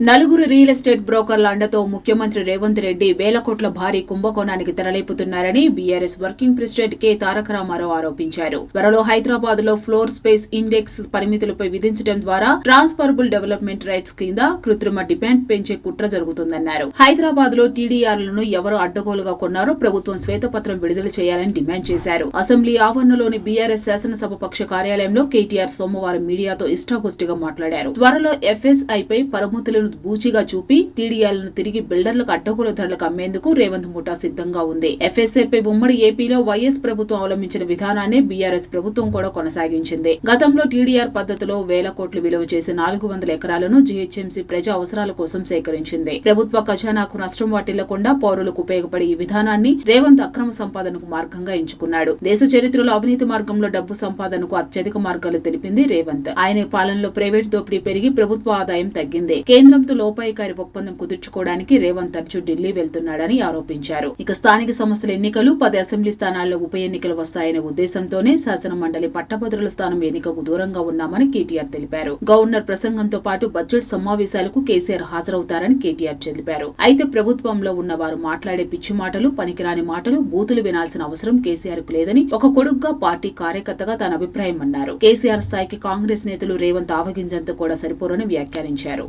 నలుగురు real estate బ్రోకర్ల అండతో ముఖ్యమంత్రి రేవంత్ రెడ్డి వేల కోట్ల భారీ కుంభకోణానికి తెరలేపుతున్నారని BRS working president K Taraka Ramarao ఆరోపించారు. త్వరలో హైదరాబాద్లో ఫ్లోర్ స్పేస్ ఇండెక్స్ పరిమితులపై విధించడం ద్వారా ట్రాన్స్ఫర్బుల్ డెవలప్మెంట్ రైట్స్ కింద కృత్రిమ డిమాండ్ పెంచే కుట్ర జరుగుతుందన్నారు. హైదరాబాద్లో టీడీఆర్లను ఎవరు అడ్డగోలుగా కొన్నారో ప్రభుత్వం శ్వేతపత్రం విడుదల చేయాలని డిమాండ్ చేశారు. అసెంబ్లీ ఆవరణలోని బీఆర్ఎస్ శాసనసభ పక్ష కార్యాలయంలో కేటీఆర్ సోమవారం మీడియాతో ఇష్టాగోష్ఠిగా మాట్లాడారు. త్వరలో ఎఫ్ఎస్ఐపై పై ధరలు బూచిగా చూపి టీడీఆర్లను తిరిగి బిల్డర్లకు అడ్డగోలు ధరలకు అమ్మేందుకు రేవంత్ ముఠా సిద్ధంగా ఉంది. ఎఫ్ఎస్ఏపై ఉమ్మడి ఏపీలో వైఎస్ ప్రభుత్వం అవలంబించిన విధానాన్ని బీఆర్ఎస్ ప్రభుత్వం కూడా కొనసాగించింది. గతంలో టీడీఆర్ పద్ధతిలో వేల కోట్లు విలువ చేసే నాలుగు వందల ఎకరాలను జీహెచ్ఎంసీ ప్రజా అవసరాల కోసం సేకరించింది. ప్రభుత్వ ఖజానాకు నష్టం వాటిల్లకుండా పౌరులకు ఉపయోగపడే ఈ విధానాన్ని రేవంత్ అక్రమ సంపాదనకు మార్గంగా ఎంచుకున్నాడు. దేశ చరిత్రలో అవినీతి మార్గంలో డబ్బు సంపాదనకు అత్యధిక మార్గాలు తెలిపింది రేవంత్. ఆయన పాలనలో ప్రైవేట్ దోపిడీ పెరిగి ప్రభుత్వ ఆదాయం తగ్గింది. కేంద్రంతో లోపాయికారి ఒప్పందం కుదుర్చుకోవడానికి రేవంత్ తరచూ ఢిల్లీ వెళ్తున్నాడని ఆరోపించారు. ఇక స్థానిక సంస్థల ఎన్నికలు పది అసెంబ్లీ స్థానాల్లో ఉప ఎన్నికలు వస్తాయనే ఉద్దేశంతోనే శాసన మండలి పట్టభద్రుల స్థానం ఎన్నికకు దూరంగా ఉన్నామని కేటీఆర్ తెలిపారు. గవర్నర్ ప్రసంగంతో పాటు బడ్జెట్ సమావేశాలకు కేసీఆర్ హాజరవుతారని కేటీఆర్ తెలిపారు. అయితే ప్రభుత్వంలో ఉన్న వారు మాట్లాడే పిచ్చి మాటలు పనికిరాని మాటలు బూతులు వినాల్సిన అవసరం కేసీఆర్కు లేదని ఒక కొడుగ్గా పార్టీ కార్యకర్తగా తన అభిప్రాయం అన్నారు. కేసీఆర్ స్థాయికి కాంగ్రెస్ నేతలు రేవంత్ ఆవగింజంతో కూడా సరిపోరని వ్యాఖ్యానించారు.